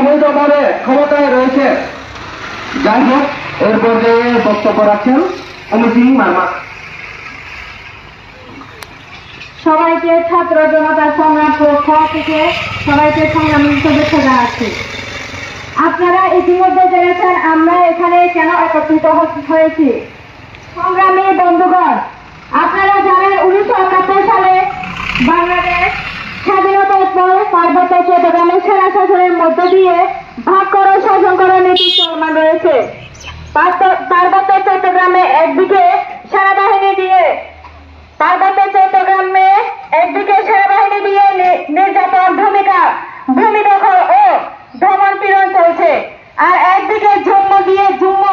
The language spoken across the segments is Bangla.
অবৈধভাবে ক্ষমতায় রয়েছে। যাই হোক এর পর্যায়ে বক্তব্য রাখছেন অমিত মার্মা। সবাইকে ছাত্র জনতা সংগ্রাম পক্ষ থেকে সবাইকে সংগ্রামী শুভেচ্ছা জানাচ্ছি আপনারা ইতিমধ্যে জেনেছেন আমরা এখানে কেন একত্রিত হয়েছি। সংগ্রামী বন্ধুগণ, আপনারা জানেন উনিশশো একাত্তর সালে বাংলাদেশ স্বাধীনতার পর পার্বত্য চট্টগ্রামের সেনা শাসনের মধ্য দিয়ে ভাগ করো, শাসন করার নীতি চলমান রয়েছে। পার্বত্য- পার্বত্য চট্টগ্রামে একদিকে সেনাবাহিনী দিয়ে পার্বত্য চট্টগ্রামে একদিকে সেনাবাহিনী দিয়ে নি- নির্যাতন ভূমিকা ভূমি দখল ও দমন পীড়ন চলছে আর একদিকে জন্ম দিয়ে জুম্ম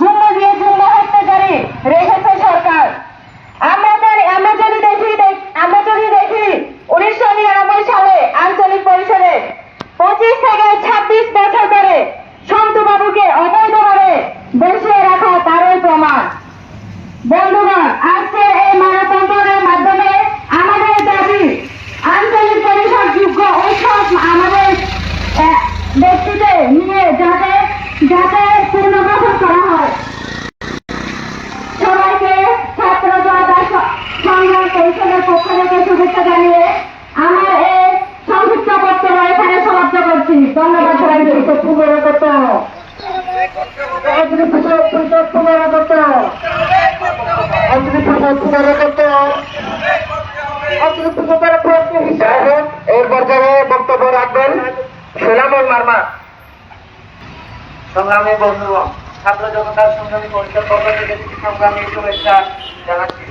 জন্ম দিয়ে জুম্ম হত্যাকারী রেখেছে সরকার আমরা জানি আমরা যদি দেখি দেখ- আমরা যদি দেখি উনিশশো নিরানব্বই সালে আঞ্চলিক পরিষদে পঁচিশ থেকে ছাব্বিশ বছর ধরে সন্তু বাবুকে অবৈধভাবে বসিয়ে রাখা তারই প্রমাণ বন্ধুগণ আজকের এই মানববন্ধনের মাধ্যমে আমাদের দাবি আঞ্চলিক পরিষদ যোগ্য ঐসব আমাদের আহ, ব্যক্তিদের নিয়ে যাতে যাতে পুনর্গঠন করা হয় সবাইকে ছাত্র জনতা স- সংগ্রাম পরিষদের পক্ষ থেকে শুভেচ্ছা জানিয়ে আমার এই সংক্ষিপ্ত বক্তব্য এখানে সমাপ্ত করছি ধন্যবাদ সবাইকে পুনরাগত পুনরাগত যাই হোক এর পর্যায়ে বক্তব্য রাখবেন সোনামন মার্মা সংগ্রামী বন্ধুগণ ছাত্র জনতার সংগ্রামী পরিষদ পক্ষ থেকে সংগ্রামী শুভেচ্ছা জানাচ্ছি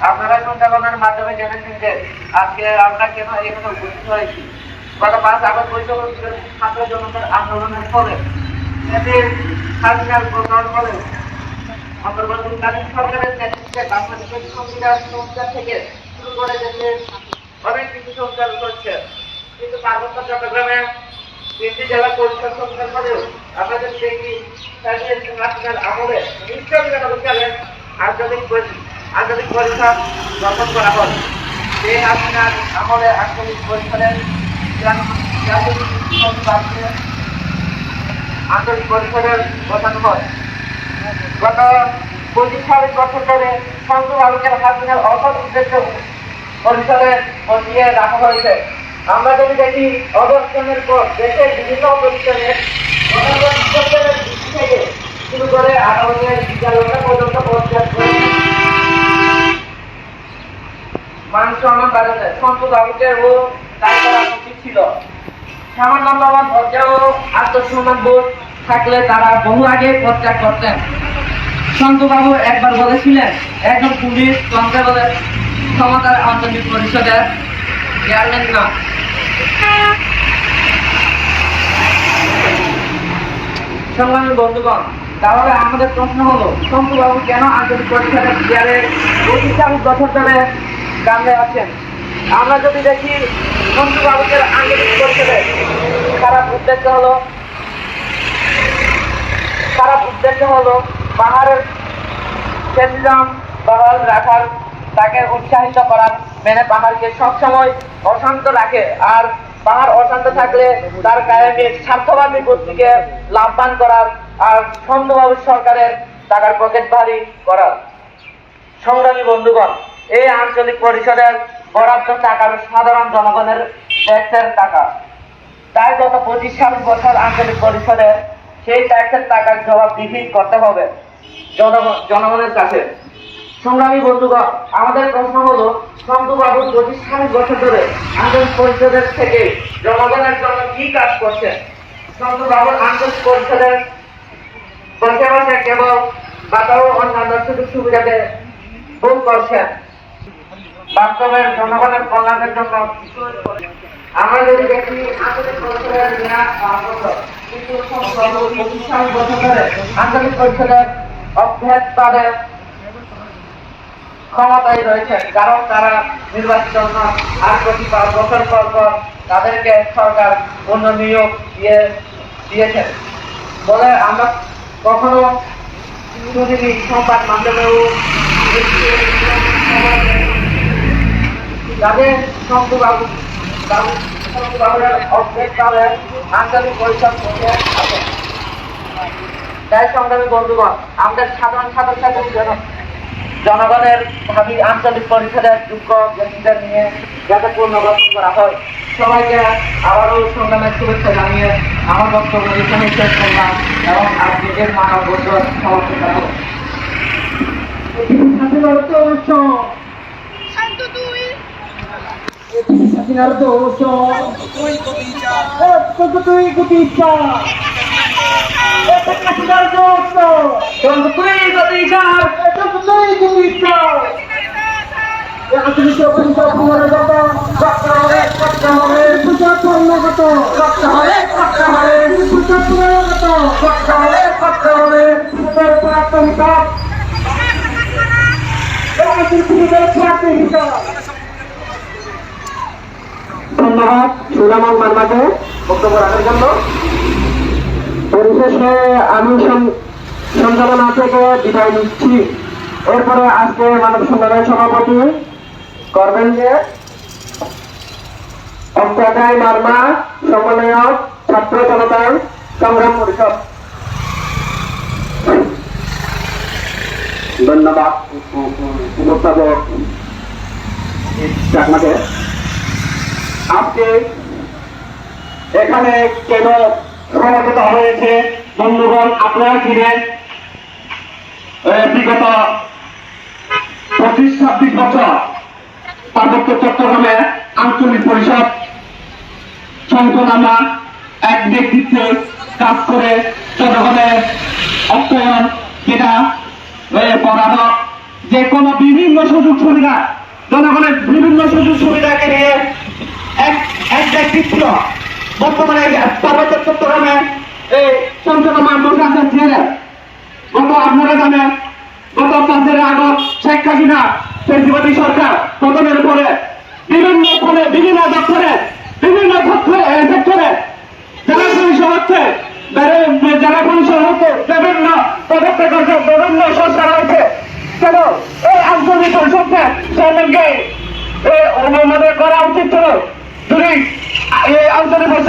আপনারা সঞ্চালনের মাধ্যমে জেনেছেন যে আজকে আমরা কেন এখানে উপস্থিত হয়েছি। গত পাঁচ আগস্ট ছাত্র জনতার আন্দোলনের ফলে। এদের স্বাধীনার প্রকরণ ফলে অন্তর্বর্তীকালীন সরকারের নেতৃত্বে বাংলাদেশের সংবিধান সংস্কার থেকে শুরু করে দেশের অনেক কিছু সংস্কার করছে। কিন্তু পার্বত্য চট্টগ্রামে তিনটি জেলা পরিষদ সংস্কার করেও যদি দেখি হাসিনার আমলে নিশ্চয় আঞ্চলিক আঞ্চলিক পরিষদ গঠন করা হয়। সেই হাসিনার আমলে আঞ্চলিক পরিষদের আঞ্চলিক পরিষদের গঠন হয় গত পঁচিশ ছাব্বিশ বছর ধরে সংসদ আলোকের হাসিনার অসৎ উদ্দেশ্য পরিসরে বসিয়ে রাখা হয়েছে আমরা যদি দেখি অবস্থানের পর দেশের বিভিন্ন প্রতিষ্ঠানে জনগণ বিশ্ববিদ্যালয়ের ভিত্তি থেকে শুরু করে আদালতের বিদ্যালয়টা পর্যন্ত পরিষ্কার করে মান সম্মান বাড়াতে সংসদ আলোকের ও তাই ছিল সামান্য লবণ লজ্জা ও থাকলে তারা বহু আগে পদত্যাগ করতেন সন্তবাবু একবার বলেছিলেন একজন পুলিশ কনস্টেবলের ক্ষমতার আঞ্চলিক পরিষদের চেয়ারম্যান না সংগ্রামী বন্ধুগণ, তাহলে আমাদের প্রশ্ন হলো, শঙ্কুবাবু কেন আঞ্চলিক পরিষদের চেয়ারে ছাব্বিশ বছর ধরে কামড়ে আছেন? আমরা যদি দেখি শঙ্কুবাবুকে আঞ্চলিক পরিষদে খারাপ উদ্দেশ্য হলো, খারাপ উদ্দেশ্য হলো পাহাড়ের সেন্দ্রাম বহাল রাখার, তাকে উৎসাহিত করার, মেনে পাহাড়কে সবসময় অশান্ত রাখে। আর পাহাড় অশান্ত থাকলে তার কায়েমের স্বার্থবাদী গোষ্ঠীকে লাভবান করার আর সন্দেহবাবু সরকারের টাকার পকেট ভারী করার। সংগ্রামী বন্ধুগণ এই আঞ্চলিক পরিষদের বরাদ্দ টাকার সাধারণ জনগণের ট্যাক্সের টাকা। তাই গত পঁচিশ ছাব্বিশ বছর আঞ্চলিক পরিষদে সেই ট্যাক্সের টাকার জবাবদিহি করতে হবে জনগণের কাছে। সংগ্রামী বন্ধুগণ, আমাদের প্রশ্ন হলো শঙ্কুবাবু পঁচিশ ছাব্বিশ বছর ধরে আঞ্চলিক পরিষদের থেকে জনগণের জন্য কি কাজ করছেন? শঙ্কুবাবুর আঞ্চলিক পরিষদের বসে বসে কেবল বাতাও অন্যান্য সুযোগ সুবিধাতে ভোগ করছেন। বাস্তবের জনগণের কল্যাণের জন্য। আমরা আঞ্চলিক পরিষদের অভ্যাস তাদের ক্ষমতায় কারণ তারা নির্বাচিত নন আর প্রতি পাঁচ বছর পর পর তাদেরকে সরকার অন্য নিয়োগ দিয়ে দিয়েছেন। বলে আমরা কখনো সংবাদ মাধ্যমেও তাদের শঙ্কুবাবু আঞ্চলিক তাই সাধারণ জনগণের ভাবি আঞ্চলিক পরিষদের যোগ্য ব্যক্তিদের নিয়ে যাতে পুনর্গঠন করা হয়। সবাইকে আবারও সংগ্রামের শুভেচ্ছা জানিয়ে আমার বক্তব্য এখানে শেষ করলাম এবং আপনাদের মানব বন্ধুর সমাপ্ত করা। স্বাধীনতা উৎসব কত তুই কুটি চা স্বাধীনতা উৎসব কত তুই কুটি চা কত তুই কুটি চা আধুনিক পরিষদ পুনর্গত করতে হবে করতে হবে পূজা পুনর্গত করতে হবে করতে হবে পূজা পুনর্গত করতে হবে করতে হবে পূজার প্রাথমিকতা ধন্যবাদ সুলামন মান্নাকে বক্তব্য রাখার জন্য পরিশেষে আমি সঞ্চালনা থেকে বিদায় নিচ্ছি। এরপরে আজকে মানব সম্মেলনের সভাপতি করবেন যে অত্যাচার মার্মা, সমন্বয়ক, ছাত্র জনতার সংগ্রাম পরিষদ। ধন্যবাদ, উপস্থাপক। চাকমাকে আজকে এখানে কেন সমাবেত হয়েছে? বন্ধুগণ, আপনারা ছিলেন বিগত পঁচিশ, ছাব্বিশ বছর পার্বত্য চট্টগ্রামে আঞ্চলিক পরিষদ সংকলনা এক ব্যক্তিত্বে কাজ করে জনগণের অর্থায়ন যেটা পড়ানো যে কোনো বিভিন্ন সুযোগ সুবিধা, জনগণের বিভিন্ন সুযোগ সুবিধাকে নিয়ে এক এক ব্যক্তিত্ব বর্তমানে পার্বত্য চট্টগ্রামে এই সঞ্চালনা বসে আছেন ছেলে গত আপনারা জানেন গত পাঁচের সরকার পতনের পরে বিভিন্ন ফলে, বিভিন্ন দপ্তরে, বিভিন্ন সেক্টরে হচ্ছে জেলা পরিষদ হচ্ছে বিভিন্ন পদক্ষেপ হচ্ছে বিভিন্ন কেন? এই আঞ্চলিক চেয়ারম্যানকে এই করা উচিত ছিল।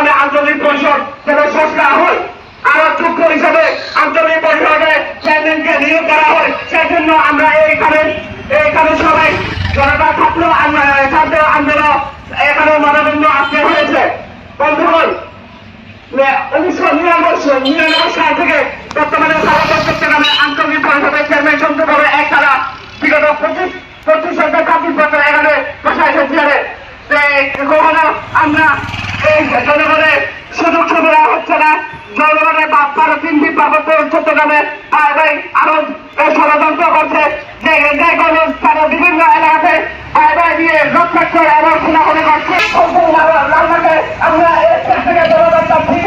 চট্টগ্রামে আঞ্চলিক পরিষদ যেটা সংস্কার হয় আরও যোগ্য হিসাবে আঞ্চলিক পরিষদে চেয়ারম্যানকে নিয়োগ করা হয় সেজন্য আমরা এইখানে এইখানে সবাই জনতা ছাত্র ছাত্র আন্দোলন, এখানে মানদণ্ড আসতে হয়েছে। বন্ধুগণ উনিশশো নিরানব্বই নিরানব্বই সাল থেকে বর্তমানে ভারত চট্টগ্রামে আঞ্চলিক পরিষদের চেয়ারম্যান সংসদে এক তারা বিগত পঁচিশ পঁচিশ থেকে ছাব্বিশ বছর এখানে বসা এসেছে। কখনো আমরা এই জনগণের সুযোগ সুবিধা হচ্ছে না, জনগণের বাপ্পার ভাই ভাই আরও ষড়যন্ত্র করছে, যে কোনো তারা বিভিন্ন এলাকাতে ভাই দিয়ে রক্ষা করে এবং খুনাখুনি করছে। আমরা এর থেকে জনগণ চাচ্ছি